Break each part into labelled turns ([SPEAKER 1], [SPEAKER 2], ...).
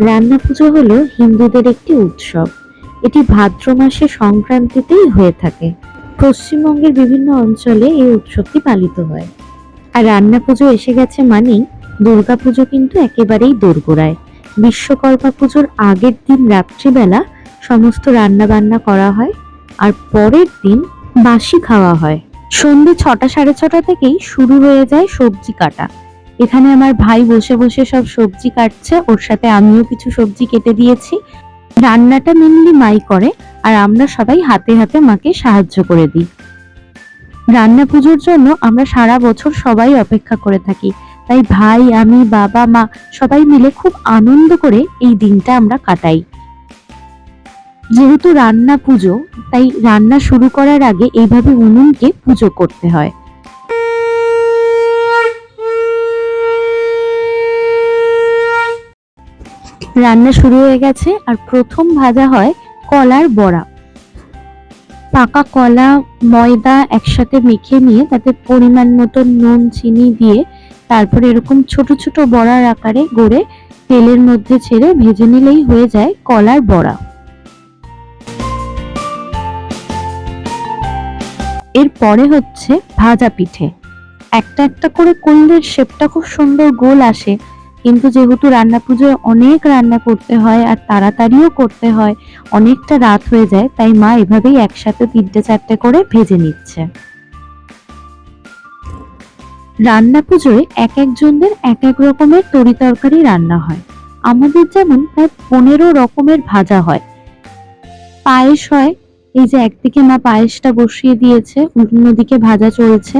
[SPEAKER 1] রান্না পুজো হলো হিন্দুদের একটি উৎসব। এটি ভাদ্র মাসে সংক্রান্তিতেই হয়ে থাকে। পশ্চিমবঙ্গের বিভিন্ন অঞ্চলে এই উৎসবটি পালিত হয়। আর রান্না পুজো এসে গেছে মানেই দুর্গা পুজো কিন্তু একেবারেই দোরগোড়ায়। বিশ্বকর্মা পুজোর আগের দিন রাত্রিবেলা সমস্ত রান্না বান্না করা হয় আর পরের দিন বাসি খাওয়া হয়। সন্ধে ছটা সাড়ে ছটা থেকেই শুরু হয়ে যায় সবজি কাটা। এখানে আমার ভাই বসে বসে সব সবজি কাটছে, ওর সাথে আমিও কিছু সবজি কেটে দিয়েছি। রান্নাটা মেনলি মাই করে, আর আমরা সবাই হাতে হাতে মাকে সাহায্য করে দিই। রান্না পুজোর জন্য আমরা সারা বছর সবাই অপেক্ষা করে থাকি। তাই ভাই, আমি, বাবা, মা সবাই মিলে খুব আনন্দ করে এই দিনটা আমরা কাটাই। যেহেতু রান্না পুজো, তাই রান্না শুরু করার আগে এইভাবে উনুনকে পুজো করতে হয়। রান্না শুরু হয়ে গেছে আর প্রথম ভাজা হয় কলার বড়া। পাকা কলা, ময়দা একসাথে মেখে নিয়ে তাতে পরিমাণ মতো নুন, চিনি দিয়ে তারপরে এরকম ছোট ছোট বড়ার আকারে গড়ে তেলের মধ্যে ছেড়ে ভেজে নিলেই হয়ে যায় কলার বড়া। এরপরে হচ্ছে ভাজা পিঠে। একটা একটা করে করলে শেপটা খুব সুন্দর গোল আসে। কিন্তু যেহেতু রান্না পুজোয় অনেক রান্না করতে হয় আর তাড়াতাড়িও করতে হয়, অনেকটা রাত হয়ে যায়, তাই মা এভাবেই একসাথে তিনটে চারটে করে ভেজে নিচ্ছে। রান্না পুজোয় এক একজনদের এক এক রকমের তরি তরকারি রান্না হয়। আমাদের যেমন প্রায় পনেরো রকমের ভাজা হয়। পায়েস হয়, এই যে একদিকে মা পায়েসটা বসিয়ে দিয়েছে, অন্যদিকে ভাজা চলছে।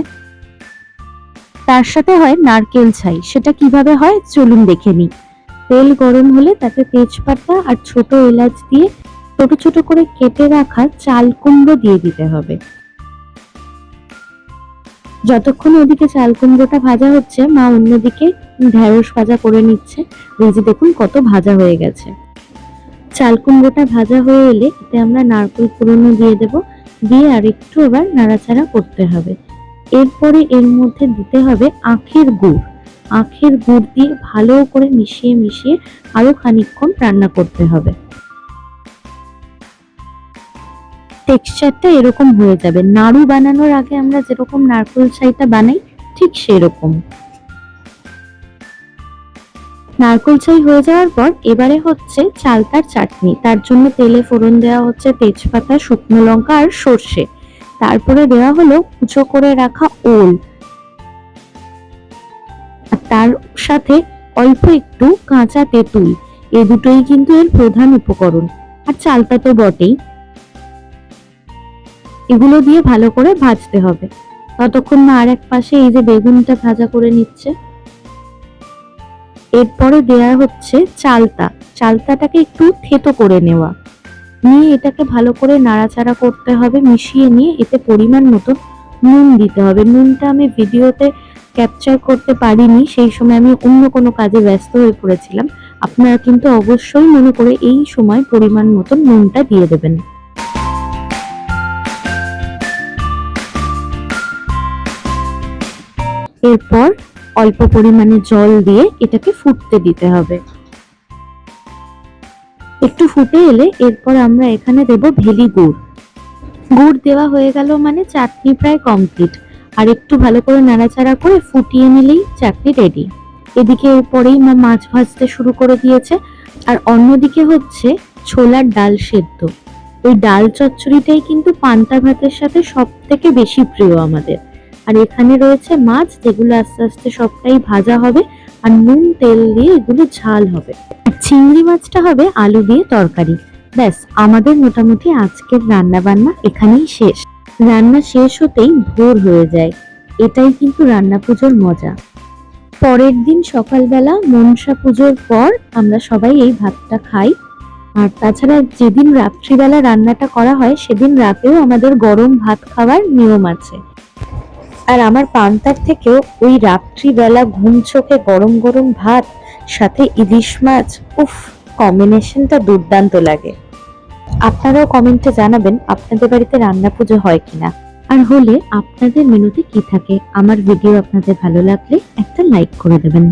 [SPEAKER 1] তার সাথে হয় নারকেল ছাই। সেটা কীভাবে হয়? চলুন দেখে নিই। তেল গরম হলে তাতে তেজপাতা আর ছোট এলাচ দিয়ে ছোট ছোট করে কেটে রাখা চাল কুমড়ো দিয়ে দিতে হবে। যতক্ষণ ওদিকে চাল কুমড়োটা ভাজা হচ্ছে, মা অন্যদিকে ঢেঁড়স ভাজা করে নিচ্ছে। যে দেখুন কত ভাজা হয়ে গেছে। চাল কুমড়োটা ভাজা হয়ে এলে এতে আমরা নারকেল কুড়োনো দিয়ে দেব। দিয়ে আর একটু এবার নাড়াচাড়া করতে হবে। এরপরে এর মধ্যে দিতে হবে আখের গুড়। আখের গুড় দিয়ে ভালো করে মিশিয়ে মিশিয়ে আরও খানিকক্ষণ রান্না করতে হবে। টেক্সচারটা এরকম হয়ে যাবে। নাড়ু বানানোর আগে আমরা যেরকম নারকেল ছাইটা বানাই, ঠিক সেরকম। নারকেল ছাই হয়ে যাওয়ার পর এবারে হচ্ছে চালতার চাটনি। তার জন্য তেলে ফোড়ন দেওয়া হচ্ছে তেজপাতা, শুকনো লঙ্কা আর সর্ষে। তারপরে দেওয়া হলো কুচো করে রাখা ওল। তার সাথে অল্প একটু কাঁচা তেঁতুল। এ দুটোই কিন্তু এর প্রধান উপকরণ। আর চালটা তো বটেই। এগুলো দিয়ে ভালো করে ভাজতে হবে। ততক্ষণ না আর এক পাশে এই যে বেগুনটা ভাজা করে নিচ্ছে। এরপরে দেয়া হচ্ছে চালতা। চালতাটাকে একটু থেতো করে নেওয়া। নিয়ে এটাকে ভালো করে নাড়াচাড়া করতে হবে, মিশিয়ে নিয়ে এতে পরিমাণ মতো নুন দিতে হবে। নুনটা আমি ভিডিওতে ক্যাপচার করতে পারিনি, সেই সময় আমি অন্য কোনো কাজে ব্যস্ত হয়ে পড়েছিলাম। আপনারা কিন্তু অবশ্যই মনে করে এই সময় পরিমাণ মতো নুনটা দিয়ে দেবেন। এরপর অল্প পরিমাণে জল দিয়ে এটাকে ফুটতে দিতে হবে। একটু ফুটে এলে এরপর আমরা এখানে দেব ভেলি গুড়। গুড় দেওয়া হয়ে গেল মানে চাটনি প্রায় কমপ্লিট আর একটু ভালো করে নাড়াচাড়া করে ফুটিয়ে নিলেই চাটনি রেডি এদিকে এরপরেই মা মাছ ভাজতে শুরু করে দিয়েছে। আর অন্যদিকে হচ্ছে ছোলার ডাল সেদ্ধ। ওই ডাল চচ্চড়িটাই কিন্তু পান্তা ভাতের সাথে সব থেকে বেশি প্রিয় আমাদের। আর এখানে রয়েছে মাছ যেগুলো আস্তে আস্তে সবটাই ভাজা হবে। আর নুন, তেল দিয়ে এগুলো ঝাল হবে। চিংড়ি মাছটা হবে আলু দিয়ে তরকারি। ব্যাস, আমাদের মোটামুটি আজকের রান্না বান্না এখানেই শেষ। রান্না শেষ হতেই ভোর হয়ে যায়। এটাই কিন্তু রান্না পুজোর মজা। পরের দিন সকালবেলা মনসা পুজোর পর আমরা সবাই এই ভাতটা খাই। আর তাছাড়া যেদিন রাত্রিবেলা রান্নাটা করা হয়, সেদিন রাতেও আমাদের গরম ভাত খাওয়ার নিয়ম আছে। আর আমার পান্তার থেকেও ওই রাত্রিবেলা ঘুম চোখে গরম গরম ভাত, সাথে ইলিশ মাছ, উফ কম্বিনেশনটা দুর্দান্ত লাগে। আপনারাও কমেন্টে জানাবেন আপনাদের বাড়িতে রান্না পুজো হয় কিনা। আর হলে আপনাদের মেনুতে কি থাকে? আমার ভিডিও আপনাদের ভালো লাগলে একটা লাইক করে দেবেন।